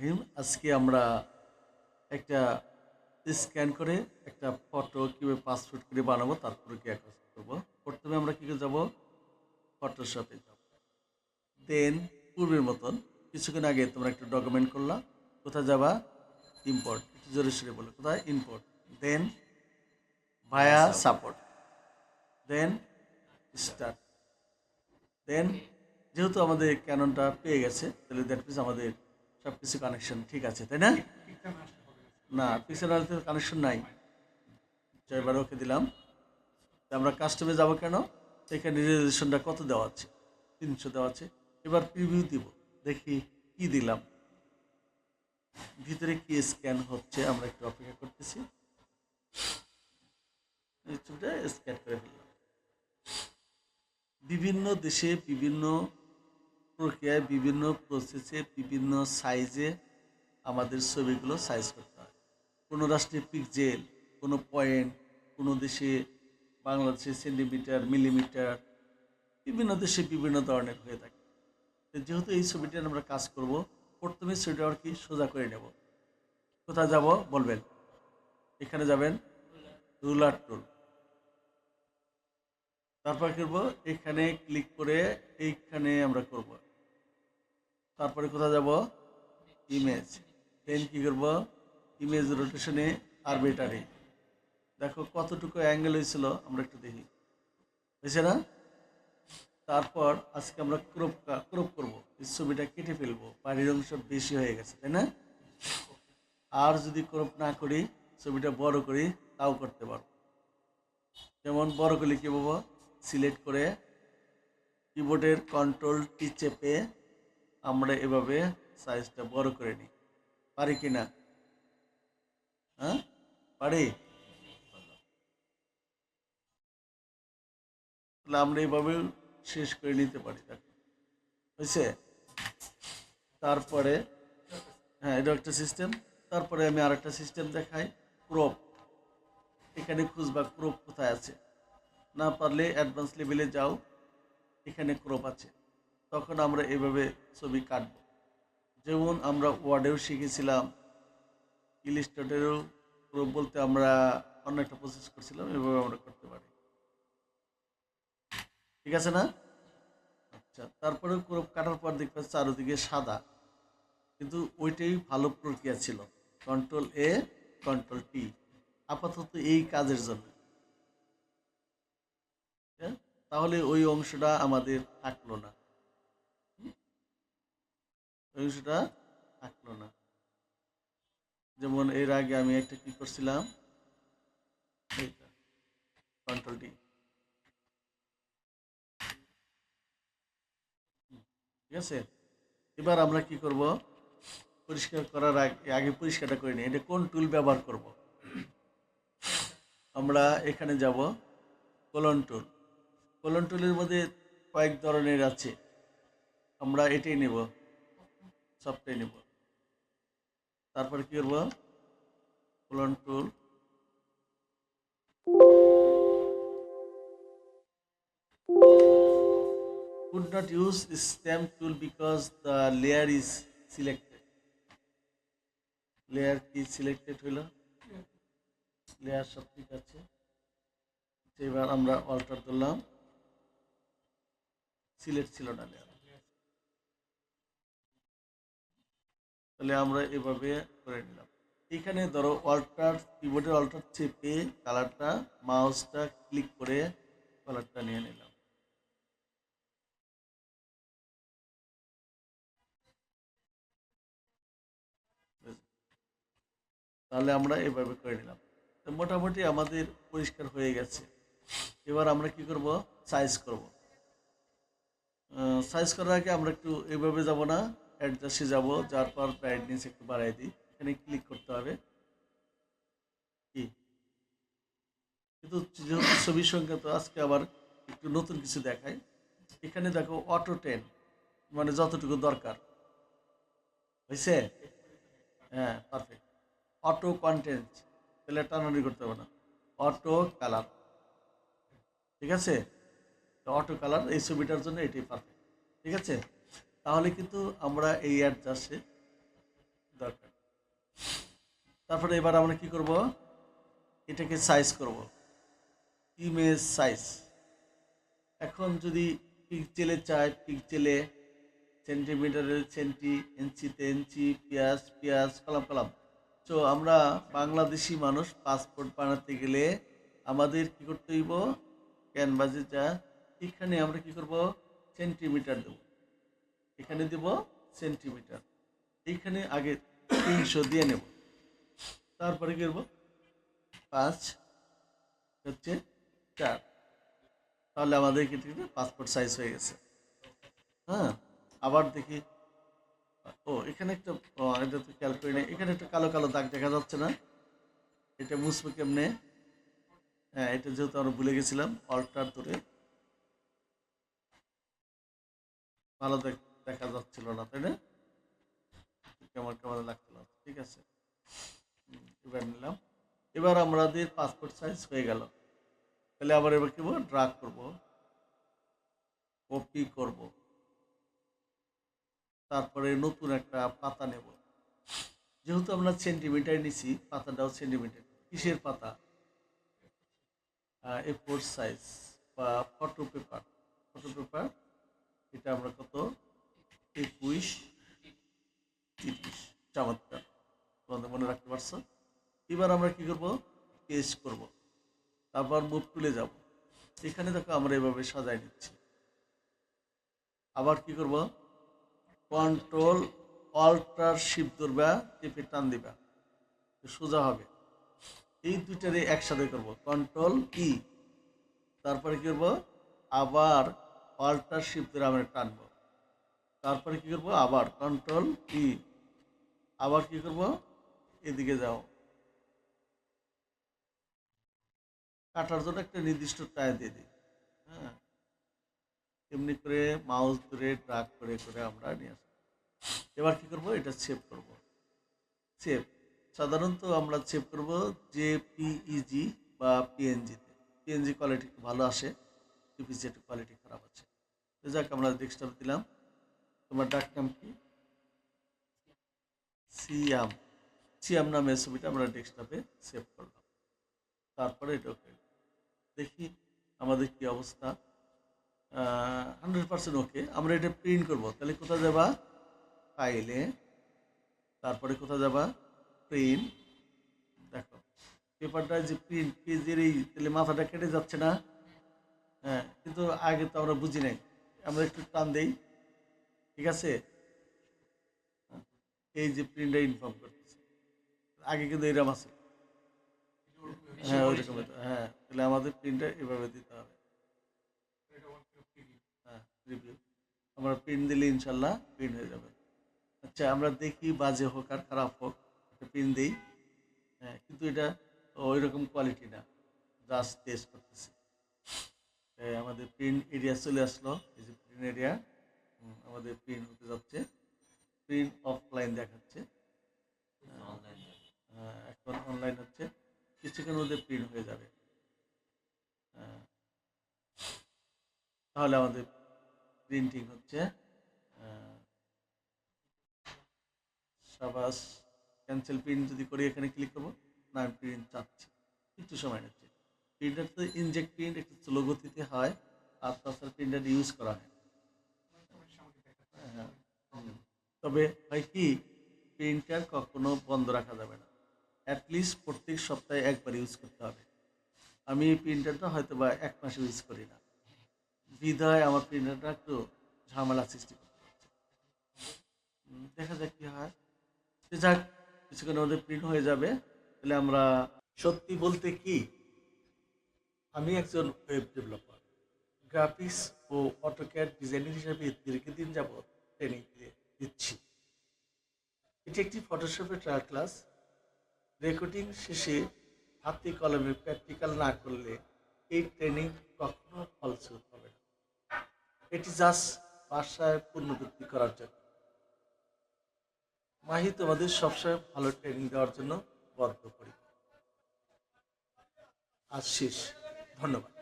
রহিম আজকে আমরা একটা স্ক্যান করে একটা ফটো কীভাবে পাসপোর্ট করে বানাবো, তারপরে কি কাজ করব। প্রথমে আমরা কী করে যাব? ফটোশপে যাব। দেন পূর্বের মতন, কিছুক্ষণ আগে তোমরা একটা ডকুমেন্ট করলা, কোথায় যাবা? ইম্পোর্ট একটু জোরে সরে বলো, কোথায়? Import then via support then start then যেহেতু আমাদের ক্যাননটা পেয়ে গেছে, তাহলে দ্যাট মিনস আমাদের সব কিছু কানেকশন ঠিক আছে, তাই না? না পিক্সেল আলতে কানেকশন নাই। এবার ওকে দিলাম। তা আমরা কাস্টমে যাব কেন? এখানে রেজিস্ট্রেশনটা কত দেওয়া আছে? তিনশো দেওয়া আছে। এবার প্রিভিউ দিব, দেখি কি দিলাম। ভিতরে কি স্ক্যান হচ্ছে, আমরা একটু অপেক্ষা করতেছি। স্ক্যান করে ফেললাম বিভিন্ন দেশে বিভিন্ন প্রক্রিয়ায় বিভিন্ন প্রসেসে বিভিন্ন সাইজে আমাদের ছবিগুলো সাইজ করতে হয়। কোনো রাষ্ট্রে পিকজেল কোনো পয়েন্ট কোনো দেশে বাংলাদেশে সেন্টিমিটার মিলিমিটার বিভিন্ন দেশে বিভিন্ন ধরনের হয়ে থাকে। যেহেতু এই ছবিটা আমরা কাজ করব, প্রথমে ছবিটা আর কি সোজা করে নেব। কোথায় যাব বলবেন? এখানে যাবেন? Ruler tool. তারপর করব, এখানে ক্লিক করে এইখানে আমরা করব। তারপরে কোথায় যাব? ইমেজ দেন কি করব? ইমেজ রোটেশনে আর আরবিটারি দেখো কতটুকু অ্যাঙ্গেল হয়েছিল, আমরা একটু দেখি। হয়েছে না? তারপর আজকে আমরা ক্রপ ক্রপ করব। এই ছবিটা কেটে ফেলব। বাড়ির অংশ বেশি হয়ে গেছে, তাই না? আর যদি ক্রপ না করি, ছবিটা বড় করি, তাও করতে পারব। যেমন বড় করলে কি বলব সিলেক্ট করে কিবোর্ডের কন্ট্রোল টি চেপে আমরা এভাবে সাইজটা বড় করে নিই। পারি কি না? হ্যাঁ? পারি? তাহলে আমরা এইভাবে শেষ করে নিতে পারি হয়েছে? তারপরে হ্যাঁ এটা একটা সিস্টেম তারপরে আমি আর একটা সিস্টেম দেখাই। ক্রপ এখানে খুঁজবা ক্রপ কোথায় আছে। না পারলে অ্যাডভান্স লেভেলে যাও। এখানে ক্রপ আছে। তখন আমরা এভাবে ছবি কাটব। যেমন আমরা ওয়ার্ডেও শিখেছিলাম, ইলিস্ট্রেটেরও বলতে আমরা অন্য একটা প্রসেস করছিলাম, এভাবে আমরা করতে পারি। ঠিক আছে না? আচ্ছা তারপরে ক্রপ কাটার পর দেখবে চারোদিকে সাদা। কিন্তু ওইটাই ভালো প্রক্রিয়া ছিল। কন্ট্রোল এ কন্ট্রোল টি আপাতত এই কাজের জন্য। হ্যাঁ? তাহলে ওই অংশটা আমাদের থাকল না? অংশটা থাকল না। যেমন এর আগে আমি একটা কি করছিলাম? কন্ট্রোল ডি ঠিক আছে? এবার আমরা কি করব? পরিষ্কার করার আগে আগে পরিষ্কারটা করে নিই। এটা কোন টুল ব্যবহার করব? আমরা এখানে যাব কলন টুল কলন টুলের মধ্যে কয়েক ধরনের আছে। আমরা এটাই নেব। সবটাই নেব। তারপরে কি করব? Column tool could not use stamp tool because the layer is selected. Layer কি সিলেক্টেড হলো লেয়ার সব ঠিক আছে। এবার আমরা অল্টার করলাম সিলেক্ট ছিল না লেয়ার তাহলে আমরা এভাবে করে নিলাম। এখানে ধরো অল্টার কিবোর্ডের অল্টার চেপে কালারটা, মাউসটা ক্লিক করে কালারটা নিয়ে নিলাম। তাহলে আমরা এভাবে করে নিলাম। তো মোটামুটি আমাদের পরিষ্কার হয়ে গেছে। এবার আমরা কি করব? সাইজ করব। সাইজ করার আগে আমরা একটু এভাবে যাব না। অ্যাডজাস্টে যাব যার পর ব্রাইটনেস একটু বাড়াই দিই। এখানে ক্লিক করতে হবে। কি? কিন্তু যেহেতু ছবির সঙ্গে তো আজকে আবার একটু নতুন কিছু দেখাই। এখানে দেখো অটো টেন মানে যতটুকু দরকার। হয়েছে হ্যাঁ পারফেক্ট অটো কন্টেন্ট তাহলে টানানি করতে হবে না। অটো কালার ঠিক আছে? অটো কালার এই ছবিটার জন্য এটাই পারফেক্ট ঠিক আছে? তাহলে কিন্তু আমরা এই অ্যাডজাস্টে দরকার। তারপরে এবার আমরা কি করব? এটাকে সাইজ করব। ইমেজ সাইজ এখন যদি পিকচেলে চাই পিকচেলে সেন্টিমিটারে সেন্টি ইঞ্চিতে ইঞ্চি পেঁয়াজ পেঁয়াজ, কলাম কলাম। তো আমরা বাংলাদেশি মানুষ পাসপোর্ট বানাতে গেলে আমাদের কি করতে হইব? ক্যানভাসে যা, এখানে আমরা কি করব? সেন্টিমিটার দেব। এখানে দেব সেন্টিমিটার। এইখানে আগে তিনশো দিয়ে নেব। তারপরে কি করব? পাঁচ, হচ্ছে চার। তাহলে আমাদের কি পাসপোর্ট সাইজ হয়ে গেছে। হ্যাঁ আবার দেখি। ও, এখানে একটা এটা তো খেয়াল করি না এখানে একটা কালো কালো দাগ দেখা যাচ্ছে না। এটা মুছবো কেমনে? হ্যাঁ এটা যেহেতু আমরা ভুলে গেছিলাম অল্টার ধরে। ভালো দেখ- দেখা যাচ্ছিল না, তাই না? কেমন কেমন লাগছিল? ঠিক আছে। এবার নিলাম। এবার আমাদের পাসপোর্ট সাইজ হয়ে গেল। তাহলে আবার এবার কি ড্রাগ করব। কপি করব। তারপরে নতুন একটা পাতা নেব। যেহেতু আমরা সেন্টিমিটার নিছি, পাতাটাও সেন্টিমিটার কিসের পাতা? এ ফোর সাইজ বা ফটো পেপার ফটো পেপার এটা আমরা কত? একুশ, তিরিশ। চমৎকার। তোমাদের মনে রাখতে পারছ? এবার আমরা কি করব? পেস্ট করব। তারপর মুভ তুলে যাব। এখানে দেখো আমরা এভাবে সাজাই নিচ্ছি আবার কি করব? কন্ট্রোল অল্টার শিপ ধরবা, টিপে টান দিবা। সোজা হবে। এই দুইটারে একসাথে করব। কন্ট্রোল ই তারপরে কি করব? আবার অল্টার শিপ ধরে আমরা টানবো। তারপরে কি করব? আবার কন্ট্রোল ই আবার কি করব? এদিকে যাও। কাটার জন্য একটা নির্দিষ্ট টায় দিয়ে দিই। হ্যাঁ। এমনি করে মাউস ধরে ড্রাগ করে করে আমরা নিয়ে আসব। এবার কি করব? এটা সেভ করব। সেভ সাধারণত আমরা সেভ করব জেপিইজি বা পিএনজিতে পিএনজি কোয়ালিটি ভালো আসে। পিপিজি কোয়ালিটি খারাপ আছে। যাক, আমরা ডেস্কটপ দিলাম। তোমার ডাক নাম কি? সিয়াম। সিয়াম নামের ছবিটা আমরা ডেস্কটপে সেভ করলাম। তারপরে এটা ওকে দেখি আমাদের কি অবস্থা। হান্ড্রেড পার্সেন্ট ওকে আমরা এটা প্রিন্ট করব। তাহলে কোথায় যাবা? ফাইলে তারপরে কোথায় যাবা? প্রিন্ট দেখো পেপারটা যে প্রিন্ট পেজের এই, তাহলে মাথাটা কেটে যাচ্ছে না। হ্যাঁ কিন্তু আগে তো আমরা বুঝি নাই। আমরা একটু টান দেই। ঠিক আছে? এই যে প্রিন্টটা ইনফর্ম করতেছে। আগে কিন্তু এরকম আছে। হ্যাঁ ওইরকম হতো। হ্যাঁ তাহলে আমাদের প্রিন্টটা এভাবে দিতে হবে। হ্যাঁ আমরা প্রিন্ট দিলে ইনশাল্লাহ প্রিন্ট হয়ে যাবে। আচ্ছা আমরা দেখি বাজে হোক আর খারাপ হোক প্রিন্ট দিই। হ্যাঁ কিন্তু এটা ওই রকম কোয়ালিটি না। জাস্ট টেস্ট করতেছি। আমাদের প্রিন্ট এরিয়া চলে আসলো। এই যে প্রিন্ট এরিয়া আমাদের প্রিন্ট হতে যাচ্ছে। প্রিন্ট অফলাইন দেখাচ্ছে। হ্যাঁ, এখন অনলাইন হচ্ছে। কিছুক্ষণের মধ্যে প্রিন্ট হয়ে যাবে। হ্যাঁ। তাহলে আমাদের প্রিন্টিং হচ্ছে। আহ, সাবাস ক্যান্সেল প্রিন্ট যদি করি এখানে ক্লিক করব। না আমি প্রিন্ট চাচ্ছি। একটু সময় নিচ্ছে। প্রিন্টার তো ইনজেক্ট প্রিন্ট একটু স্লো গতিতে হয়। আর তাছাড়া প্রিন্টার ইউজ করা হয় হ্যাঁ, তবে হয় কি প্রিন্টার কখনো বন্ধ রাখা যাবে না। অ্যাটলিস্ট প্রত্যেক সপ্তাহে একবার ইউজ করতে হবে। আমি প্রিন্টারটা হয়তো বা এক মাস ইউজ করি না। বিধায় আমার প্রিন্টারটা একটু ঝামেলা সৃষ্টি করতে দেখা যাক কি হয়। যাক, কিছুক্ষণের মধ্যে প্রিন্ট হয়ে যাবে। তাহলে আমরা সত্যি বলতে কি, আমি একজন ওয়েব ডেভেলপার গ্রাফিক্স ও অটোক্যাড ডিজাইনার হিসেবে দীর্ঘদিন যাবৎ ট্রেনিং দিচ্ছি। এটি একটি ফটোশপের ট্রায়াল ক্লাস রেকর্ডিং শেষে হাতে কলমে প্র্যাকটিক্যাল না করলে এই ট্রেনিং কখনো ফলস্বরূপ হবে না। এটি জাস্ট বাসায় পুনরাবৃত্তি করার জন্য। মাহি, তোমাদের সবসময় ভালো ট্রেনিং দেওয়ার জন্য বদ্ধ করি আজ শেষ। ধন্যবাদ।